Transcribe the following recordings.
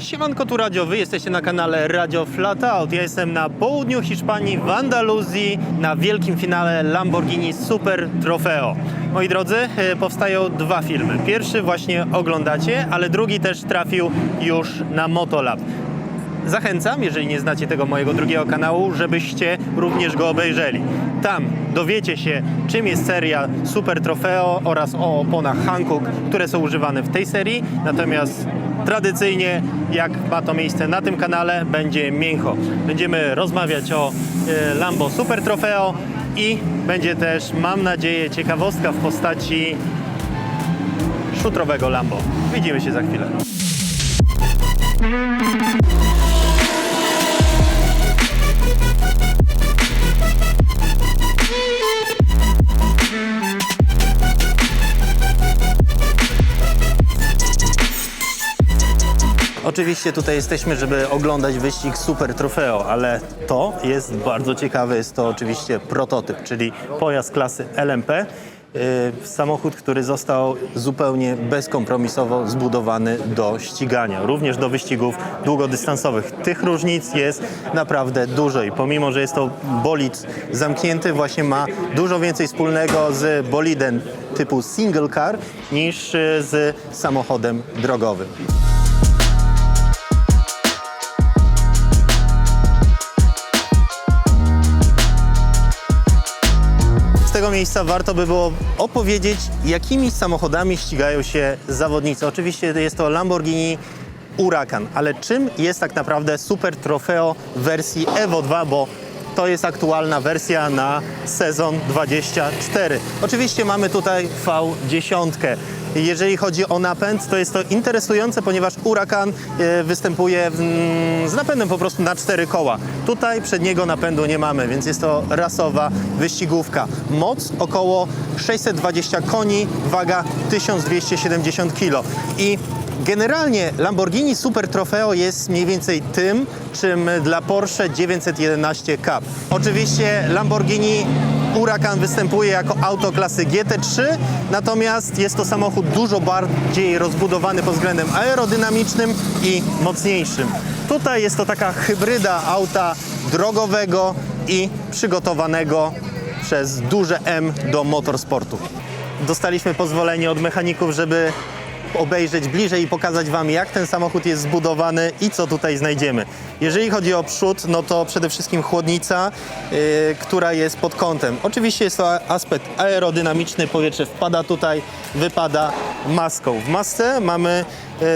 Siemanko tu Radio, wy jesteście na kanale Radio Flatout. Ja jestem na południu Hiszpanii, w Andaluzji, na wielkim finale Lamborghini Super Trofeo. Moi drodzy, e, powstają dwa filmy. Pierwszy właśnie oglądacie, ale drugi też trafił już na Motolab. Zachęcam, jeżeli nie znacie tego mojego drugiego kanału, żebyście również go obejrzeli. Tam dowiecie się, czym jest seria Super Trofeo oraz o oponach Hankook, które są używane w tej serii. Natomiast tradycyjnie, jak ma to miejsce na tym kanale, będzie mięcho. Będziemy rozmawiać o e, Lambo Super Trofeo i będzie też, mam nadzieję, ciekawostka w postaci szutrowego Lambo. Widzimy się za chwilę. Oczywiście tutaj jesteśmy, żeby oglądać wyścig Super Trofeo, ale to jest bardzo ciekawe. Jest to oczywiście prototyp, czyli pojazd klasy LMP. Yy, Samochód, który został zupełnie bezkompromisowo zbudowany do ścigania, również do wyścigów długodystansowych. Tych różnic jest naprawdę dużo i pomimo, że jest to bolid zamknięty, właśnie ma dużo więcej wspólnego z bolidem typu single car niż yy, z samochodem drogowym. Tego miejsca warto by było opowiedzieć, jakimi samochodami ścigają się zawodnicy. Oczywiście jest to Lamborghini Huracan, ale czym jest tak naprawdę Super Trofeo w wersji Evo 2, bo to jest aktualna wersja na sezon 24. Oczywiście mamy tutaj V10. Jeżeli chodzi o napęd, to jest to interesujące, ponieważ Huracan e, występuje mm, z napędem po prostu na cztery koła. Tutaj przedniego napędu nie mamy, więc jest to rasowa wyścigówka. Moc około 620 koni, waga 1270 kg. I Generalnie Lamborghini Super Trofeo jest mniej więcej tym, czym dla Porsche 911 Cup. Oczywiście Lamborghini Huracan występuje jako auto klasy GT3, natomiast jest to samochód dużo bardziej rozbudowany pod względem aerodynamicznym i mocniejszym. Tutaj jest to taka hybryda auta drogowego i przygotowanego przez duże M do motorsportu. Dostaliśmy pozwolenie od mechaników, żeby obejrzeć bliżej i pokazać Wam, jak ten samochód jest zbudowany i co tutaj znajdziemy. Jeżeli chodzi o przód, no to przede wszystkim chłodnica, yy, która jest pod kątem. Oczywiście jest to aspekt aerodynamiczny, powietrze wpada tutaj, wypada maską. W masce mamy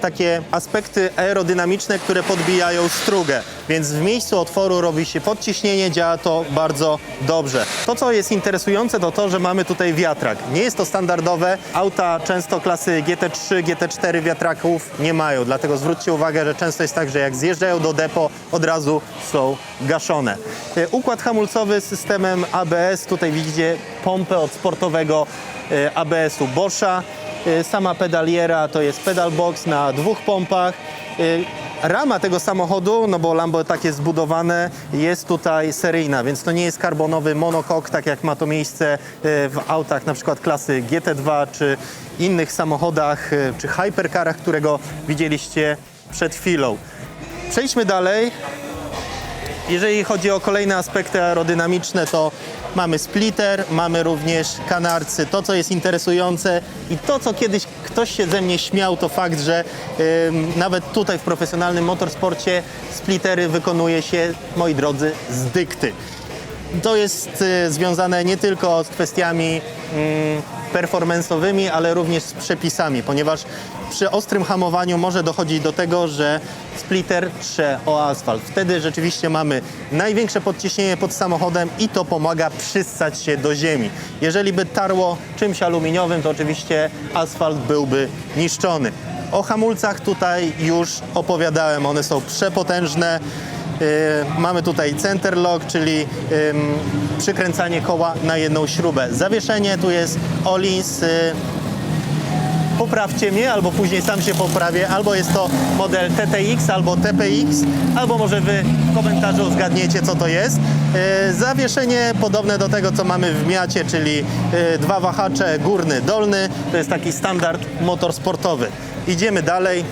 takie aspekty aerodynamiczne, które podbijają strugę, więc w miejscu otworu robi się podciśnienie, działa to bardzo dobrze. To, co jest interesujące, to to, że mamy tutaj wiatrak. Nie jest to standardowe. Auta często klasy GT3, GT4 wiatraków nie mają, dlatego zwróćcie uwagę, że często jest tak, że jak zjeżdżają do depo, od razu są gaszone. E, Układ hamulcowy z systemem ABS, tutaj widzicie pompę od sportowego e, ABS-u Boscha. E, Sama pedaliera to jest pedal box na dwóch pompach. E, Rama tego samochodu, no bo Lambo tak jest zbudowane, jest tutaj seryjna, więc to nie jest karbonowy monokok, tak jak ma to miejsce e, w autach na przykład klasy GT2 czy innych samochodach, czy hypercarach, którego widzieliście przed chwilą. Przejdźmy dalej. Jeżeli chodzi o kolejne aspekty aerodynamiczne, to mamy splitter, mamy również kanarcy. To, co jest interesujące i to, co kiedyś ktoś się ze mnie śmiał, to fakt, że nawet tutaj w profesjonalnym motorsporcie splittery wykonuje się, moi drodzy, z dykty. To jest y, związane nie tylko z kwestiami mm, performance'owymi, ale również z przepisami, ponieważ przy ostrym hamowaniu może dochodzić do tego, że splitter trze o asfalt. Wtedy rzeczywiście mamy największe podciśnienie pod samochodem i to pomaga przyssać się do ziemi. Jeżeli by tarło czymś aluminiowym, to oczywiście asfalt byłby niszczony. O hamulcach tutaj już opowiadałem, one są przepotężne. Yy, Mamy tutaj center lock, czyli ym, przykręcanie koła na jedną śrubę. Zawieszenie tu jest Olins. Yy, poprawcie mnie, albo później sam się poprawię. Albo jest to model TTX, albo TPX, albo może wy w komentarzu zgadniecie, co to jest. Yy, zawieszenie podobne do tego, co mamy w Miacie, czyli yy, dwa wahacze, górny, dolny. To jest taki standard motorsportowy. Idziemy dalej.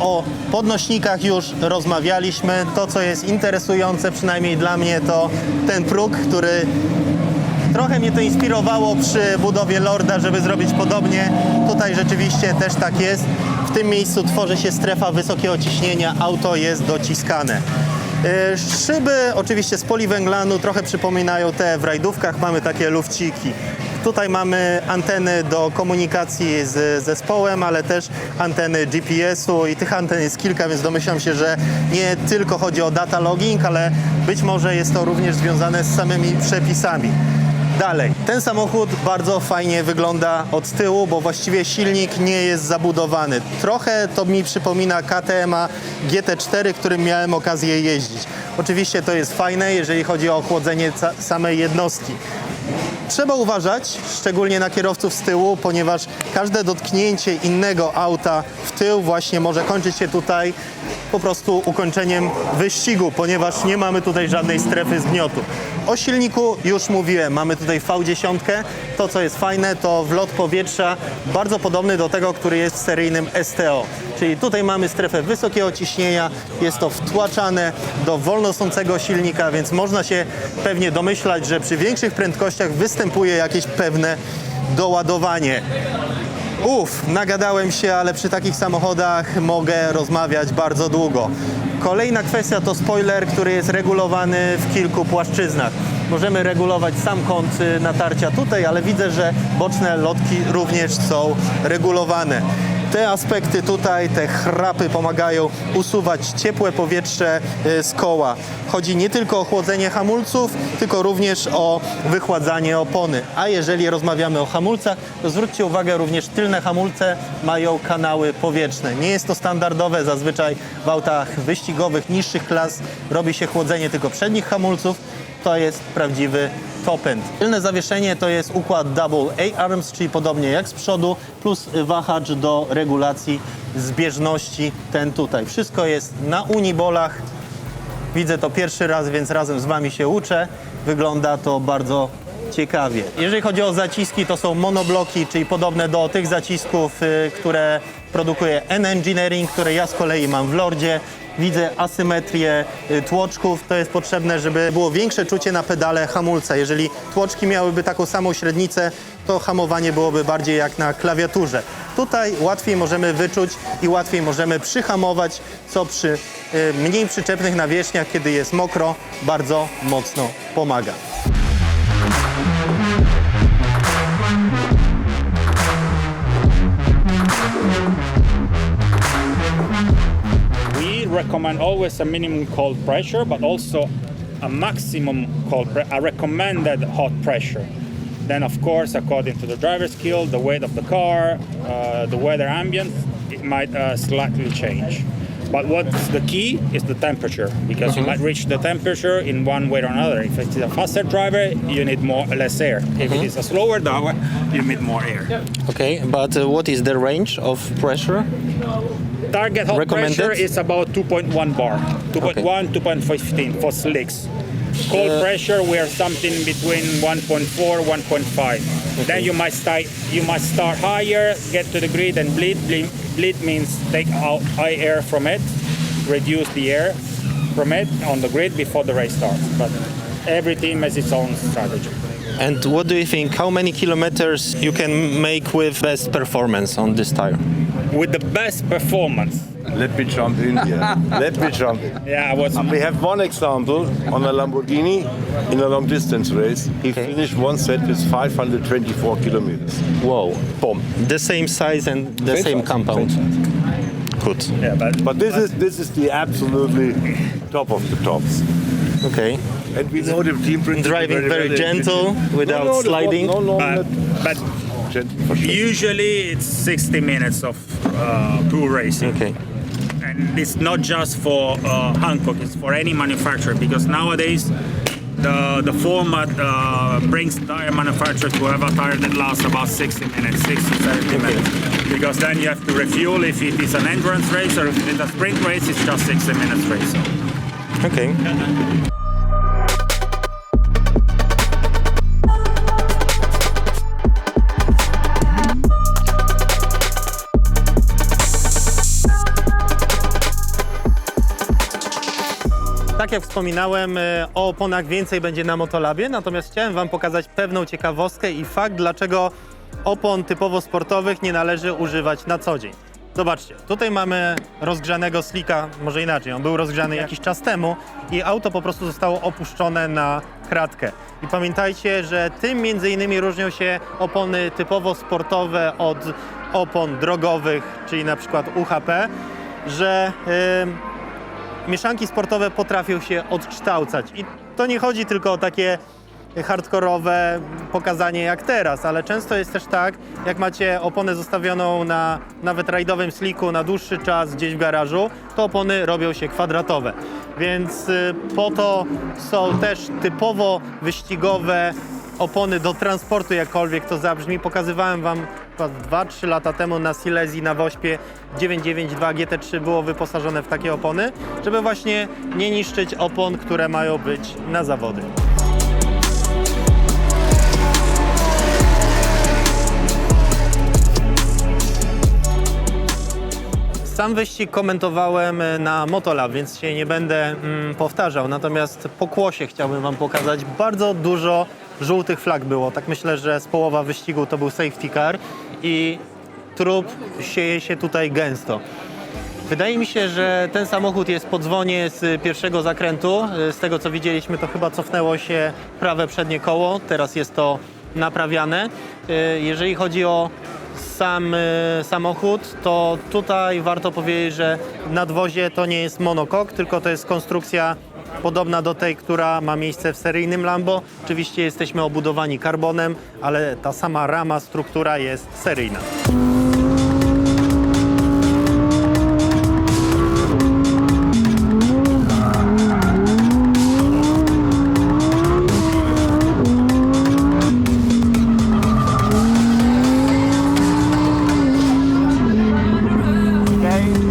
O podnośnikach już rozmawialiśmy. To, co jest interesujące, przynajmniej dla mnie, to ten próg, który trochę mnie to inspirowało przy budowie Lorda, żeby zrobić podobnie. Tutaj rzeczywiście też tak jest. W tym miejscu tworzy się strefa wysokiego ciśnienia, auto jest dociskane. Yy, Szyby oczywiście z poliwęglanu trochę przypominają te w rajdówkach, mamy takie lufciki. Tutaj mamy anteny do komunikacji z zespołem, ale też anteny GPS-u i tych anten jest kilka, więc domyślam się, że nie tylko chodzi o data logging, ale być może jest to również związane z samymi przepisami. Dalej, ten samochód bardzo fajnie wygląda od tyłu, bo właściwie silnik nie jest zabudowany. Trochę to mi przypomina KTM GT4, którym miałem okazję jeździć. Oczywiście to jest fajne, jeżeli chodzi o chłodzenie samej jednostki. Trzeba uważać, szczególnie na kierowców z tyłu, ponieważ każde dotknięcie innego auta w tył właśnie może kończyć się tutaj po prostu ukończeniem wyścigu, ponieważ nie mamy tutaj żadnej strefy zgniotu. O silniku już mówiłem, mamy tutaj V10. To, co jest fajne, to wlot powietrza bardzo podobny do tego, który jest w seryjnym STO. Czyli tutaj mamy strefę wysokiego ciśnienia, jest to wtłaczane do wolnosącego silnika, więc można się pewnie domyślać, że przy większych prędkościach występuje jakieś pewne doładowanie. Uff, nagadałem się, ale przy takich samochodach mogę rozmawiać bardzo długo. Kolejna kwestia to spoiler, który jest regulowany w kilku płaszczyznach. Możemy regulować sam kąt y, natarcia tutaj, ale widzę, że boczne lotki również są regulowane. Te aspekty tutaj, te chrapy pomagają usuwać ciepłe powietrze y, z koła. Chodzi nie tylko o chłodzenie hamulców, tylko również o wychładzanie opony. A jeżeli rozmawiamy o hamulcach, to zwróćcie uwagę, również tylne hamulce mają kanały powietrzne. Nie jest to standardowe, zazwyczaj w autach wyścigowych niższych klas robi się chłodzenie tylko przednich hamulców. To jest prawdziwy top end. Tylne zawieszenie to jest układ double A-arms, czyli podobnie jak z przodu, plus wahacz do regulacji zbieżności, ten tutaj. Wszystko jest na unibolach. Widzę to pierwszy raz, więc razem z Wami się uczę. Wygląda to bardzo ciekawie. Jeżeli chodzi o zaciski, to są monobloki, czyli podobne do tych zacisków, y, które produkuje N-Engineering, które ja z kolei mam w Lordzie. Widzę asymetrię y, tłoczków. To jest potrzebne, żeby było większe czucie na pedale hamulca. Jeżeli tłoczki miałyby taką samą średnicę, to hamowanie byłoby bardziej jak na klawiaturze. Tutaj łatwiej możemy wyczuć i łatwiej możemy przyhamować, co przy y, mniej przyczepnych nawierzchniach, kiedy jest mokro, bardzo mocno pomaga. Recommend always a minimum cold pressure, but also a maximum cold, pre- a recommended hot pressure. Then, of course, according to the driver's skill, the weight of the car, uh, the weather ambient, it might uh, slightly change. But what's the key is the temperature, because you might reach the temperature in one way or another. If it's a faster driver, you need more less air. If it is a slower driver, you need more air. Okay, but uh, what is the range of pressure? Target hot Recommended? pressure is about 2.1 bar, 2.1, 2.15 for slicks. Cold Uh, pressure, we are something between 1.4, 1.5. Then you might start, you must start higher, get to the grid, and bleed. Bleed, bleed means take out high air from it, reduce the air from it on the grid before the race starts. But every team has its own strategy. And what do you think? How many kilometers you can make with best performance on this tire? With the best performance, Let me jump in here. Let me jump in. yeah, I was We have one example on a Lamborghini in a long distance race. He Okay. finished one set with 524 kilometers. Wow, Bomb. the same size and the Same same, size, compound. same. Good. yeah, but But this is this is the absolutely top of the tops. Okay. And we know the team principle Driving very well. gentle, without no, no, sliding. No, no, but, but gentle for sure. Usually it's 60 minutes of uh, pure racing. Okay. And it's not just for uh, Hankook, it's for any manufacturer because nowadays the, the format uh, brings tire manufacturers to have a tire that lasts about 60 minutes, 60 70 minutes. Because then you have to refuel if it is an endurance race or if it's a sprint race, it's just 60 minutes race. Okay. Jak wspominałem, e, o oponach więcej będzie na Motolabie, natomiast chciałem Wam pokazać pewną ciekawostkę i fakt, dlaczego opon typowo sportowych nie należy używać na co dzień. Zobaczcie, tutaj mamy rozgrzanego slika, może inaczej, on był rozgrzany jakiś czas temu i auto po prostu zostało opuszczone na kratkę. I pamiętajcie, że tym między innymi różnią się opony typowo sportowe od opon drogowych, czyli na przykład UHP, że ym, mieszanki sportowe potrafią się odkształcać. I to nie chodzi tylko o takie hardkorowe pokazanie jak teraz, ale często jest też tak, jak macie oponę zostawioną na nawet rajdowym sliku na dłuższy czas gdzieś w garażu, to opony robią się kwadratowe. Więc y, po to są też typowo wyścigowe opony do transportu, jakkolwiek to zabrzmi. Pokazywałem Wam chyba 2-3 lata temu na Silesii na Wośpie 992 GT3 było wyposażone w takie opony, żeby właśnie nie niszczyć opon, które mają być na zawody. Sam wyścig komentowałem na Motolab, więc się nie będę mm, powtarzał. Natomiast po kłosie chciałbym Wam pokazać. Bardzo dużo żółtych flag było. Tak myślę, że z połowa wyścigu to był safety car i trup sieje się tutaj gęsto. Wydaje mi się, że ten samochód jest po dzwonie z pierwszego zakrętu. Z tego co widzieliśmy, to chyba cofnęło się prawe przednie koło. Teraz jest to naprawiane. E, Jeżeli chodzi o sam e, samochód, to tutaj warto powiedzieć, że nadwozie to nie jest monokok, tylko to jest konstrukcja podobna do tej, która ma miejsce w seryjnym Lambo. Oczywiście jesteśmy obudowani karbonem, ale ta sama rama, struktura jest seryjna.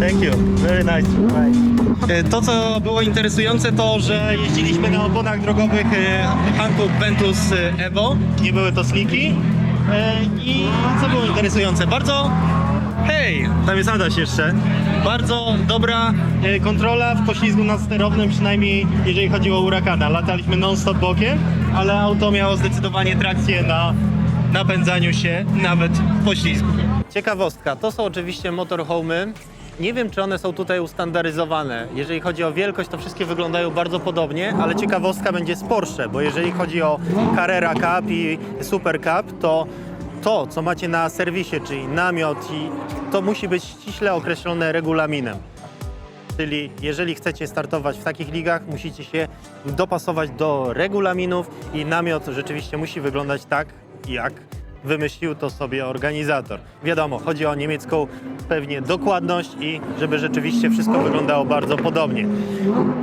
Thank you. Very nice. E, To, co było interesujące, to, że jeździliśmy na oponach drogowych e, Hankook Ventus e, Evo. Nie były to sliki. E, I co było interesujące? Bardzo... Hej, tam jest Adaś jeszcze. Bardzo dobra e, kontrola w poślizgu nadsterownym, przynajmniej jeżeli chodzi o Huracana. Lataliśmy non-stop bokiem, ale auto miało zdecydowanie trakcję na napędzaniu się nawet w poślizgu. Ciekawostka, to są oczywiście motorhomy. Nie wiem, czy one są tutaj ustandaryzowane. Jeżeli chodzi o wielkość, to wszystkie wyglądają bardzo podobnie, ale ciekawostka będzie z Porsche, bo jeżeli chodzi o Carrera Cup i Super Cup, to to, co macie na serwisie, czyli namiot, i to musi być ściśle określone regulaminem. Czyli jeżeli chcecie startować w takich ligach, musicie się dopasować do regulaminów i namiot rzeczywiście musi wyglądać tak, jak wymyślił to sobie organizator. Wiadomo, chodzi o niemiecką pewnie dokładność i żeby rzeczywiście wszystko wyglądało bardzo podobnie.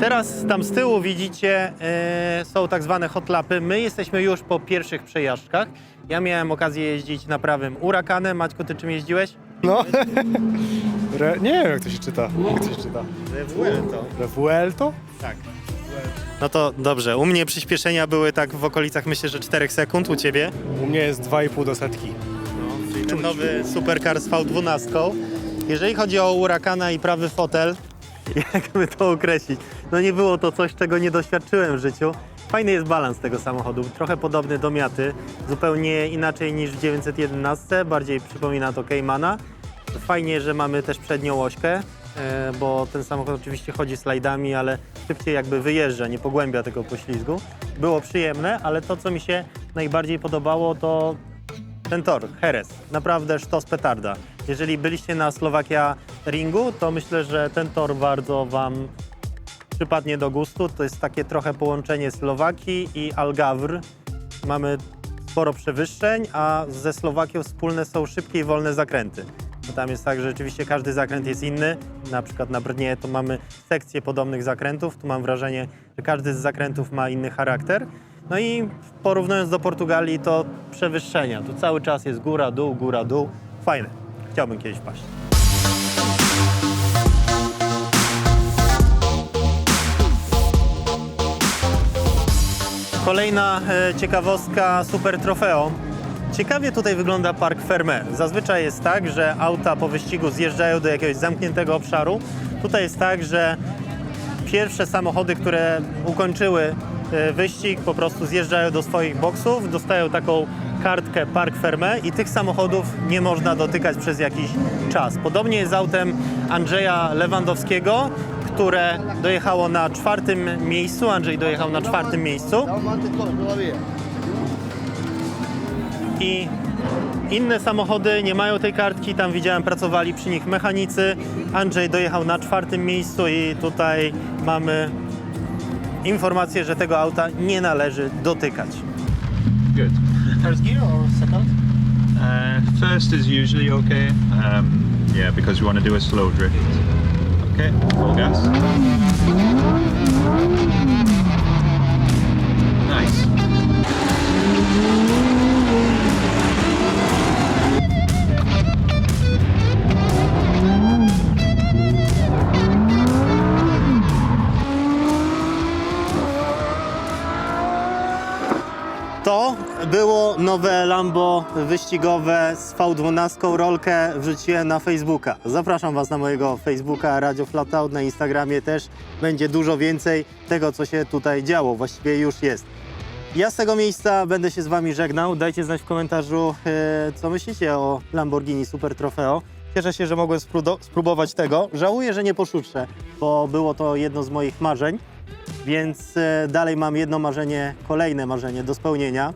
Teraz tam z tyłu widzicie e, są tak zwane hotlapy. My jesteśmy już po pierwszych przejażdżkach. Ja miałem okazję jeździć na prawym Urakanem. Maćku, ty czym jeździłeś? No. Re, nie wiem, jak to się czyta. Jak to się czyta? Vuelto. Revuelto? Tak. No to dobrze. U mnie przyspieszenia były tak w okolicach myślę, że 4 sekund. U ciebie? U mnie jest 2,5 do setki. No, czyli ten nowy supercar z V12. Jeżeli chodzi o Huracana i prawy fotel, jakby to określić? No nie było to coś, czego nie doświadczyłem w życiu. Fajny jest balans tego samochodu, trochę podobny do Miaty, zupełnie inaczej niż w 911, bardziej przypomina to Caymana. Fajnie, że mamy też przednią ośkę, bo ten samochód oczywiście chodzi slajdami, ale szybciej jakby wyjeżdża, nie pogłębia tego poślizgu. Było przyjemne, ale to, co mi się najbardziej podobało, to ten tor, Heres, naprawdę sztos petarda. Jeżeli byliście na Slowakia Ringu, to myślę, że ten tor bardzo Wam przypadnie do gustu. To jest takie trochę połączenie Słowakii i Algawr. Mamy sporo przewyższeń, a ze Słowakią wspólne są szybkie i wolne zakręty. Bo tam jest tak, że rzeczywiście każdy zakręt jest inny. Na przykład na Brnie to mamy sekcję podobnych zakrętów. Tu mam wrażenie, że każdy z zakrętów ma inny charakter. No i porównując do Portugalii, to przewyższenia. Tu cały czas jest góra, dół, góra, dół. Fajne. Chciałbym kiedyś paść. Kolejna e, ciekawostka Super Trofeo. Ciekawie tutaj wygląda park Ferme. Zazwyczaj jest tak, że auta po wyścigu zjeżdżają do jakiegoś zamkniętego obszaru. Tutaj jest tak, że pierwsze samochody, które ukończyły e, wyścig, po prostu zjeżdżają do swoich boksów, dostają taką kartkę Park Ferme i tych samochodów nie można dotykać przez jakiś czas. Podobnie jest z autem Andrzeja Lewandowskiego, które dojechało na czwartym miejscu. Andrzej dojechał na czwartym miejscu. I inne samochody nie mają tej kartki, tam widziałem pracowali przy nich mechanicy. Andrzej dojechał na czwartym miejscu i tutaj mamy informację, że tego auta nie należy dotykać. Good. First gear or second? Uh, first is usually okay. Um, yeah, because you want to do a slow drift. Okay, full gas. Nowe Lambo wyścigowe z V12 rolkę wrzuciłem na Facebooka. Zapraszam Was na mojego Facebooka Radio Flatout, na Instagramie też będzie dużo więcej tego, co się tutaj działo. Właściwie już jest. Ja z tego miejsca będę się z Wami żegnał. Dajcie znać w komentarzu, e, co myślicie o Lamborghini Super Trofeo. Cieszę się, że mogłem spróbować tego. Żałuję, że nie poszutrzę, bo było to jedno z moich marzeń. Więc e, dalej mam jedno marzenie, kolejne marzenie do spełnienia.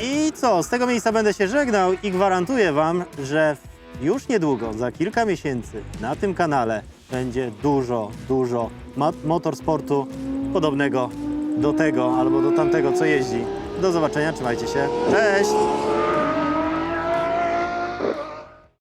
I co, z tego miejsca będę się żegnał i gwarantuję Wam, że już niedługo, za kilka miesięcy na tym kanale będzie dużo, dużo motorsportu podobnego do tego albo do tamtego, co jeździ. Do zobaczenia, trzymajcie się. Cześć!